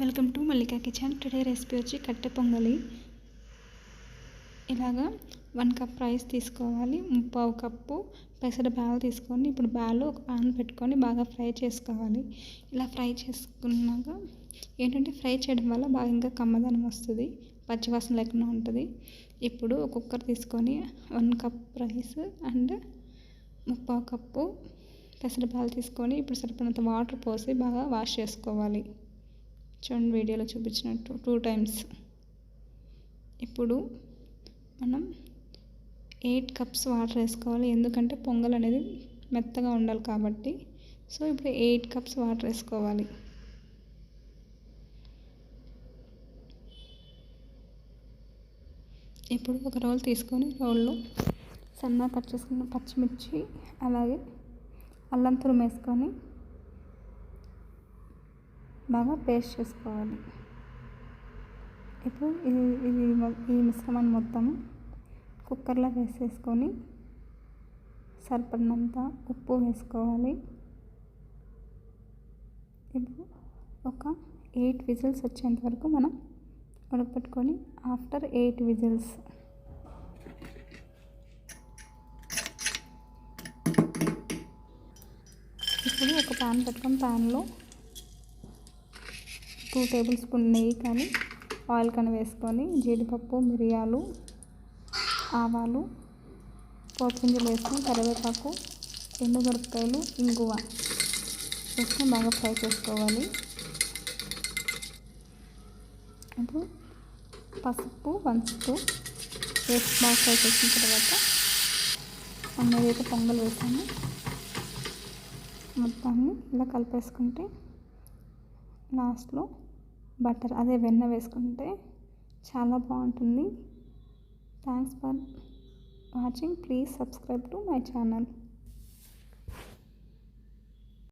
Welcome to Mallika kitchen. Today recipe వచ్చి కట్టె పొంగలి. ఇలాగా వన్ కప్ రైస్ తీసుకోవాలి ముప్పావు కప్పు పెసర బ్యాలు తీసుకొని ఇప్పుడు బ్యాలు ఒక పాన్ పెట్టుకొని బాగా ఫ్రై చేసుకోవాలి. ఇలా ఫ్రై చేసుకున్నాక ఏంటంటే ఫ్రై చేయడం వల్ల బాగా ఇంకా కమ్మదనం వస్తుంది పచ్చివాసన లేకుండా ఉంటుంది. ఇప్పుడు ఒక కుక్కర్ తీసుకొని వన్ కప్ రైస్ అండ్ ముప్పావు కప్పు పెసర బ్యాలు తీసుకొని ఇప్పుడు సరిపడినంత వాటర్ పోసి బాగా వాష్ చేసుకోవాలి. చూడండి వీడియోలో చూపించినట్టు టూ టైమ్స్ ఇప్పుడు మనం ఎయిట్ కప్స్ వాటర్ వేసుకోవాలి. ఎందుకంటే పొంగల్ అనేది మెత్తగా ఉండాలి కాబట్టి. సో ఇప్పుడు ఎయిట్ కప్స్ వాటర్ వేసుకోవాలి. ఇప్పుడు ఒక రోల్ తీసుకొని రోల్లో సన్నగా కట్ చేసుకున్న పచ్చిమిర్చి అలాగే అల్లం తురుము వేసుకొని బాగా పేస్ట్ చేసుకోవాలి. ఇప్పుడు ఇది ఇది ఈ మిశ్రమాన్ని మొత్తం కుక్కర్లో వేసేసుకొని సరిపడినంత ఉప్పు వేసుకోవాలి. ఇప్పుడు ఒక ఎయిట్ విజిల్స్ వచ్చేంత వరకు మనం ఉడకపెట్టుకొని ఆఫ్టర్ ఎయిట్ విజిల్స్ ఇప్పుడు ఒక ప్యాన్ పెట్టుకొని ప్యాన్లో టూ టేబుల్ స్పూన్ నెయ్యి కానీ ఆయిల్ కానీ వేసుకొని జీడిపప్పు మిరియాలు ఆవాలు పోపుగింజలు వేసుకొని కరివేపాకు ఎండుమిరపకాయలు ఇంగువ వేసుకొని బాగా ఫ్రై చేసుకోవాలి. ఇప్పుడు పసుపు వంచుతూ వేసి బాగా ఫ్రై చేసిన తర్వాత అన్నది అయితే పొంగల్ వేసామో మొత్తాన్ని ఇలా కలిపేసుకుంటే లాస్ట్లో బటర్ అదే వెన్న వేసుకుంటే చాలా బాగుంటుంది. Thanks for watching please subscribe to my channel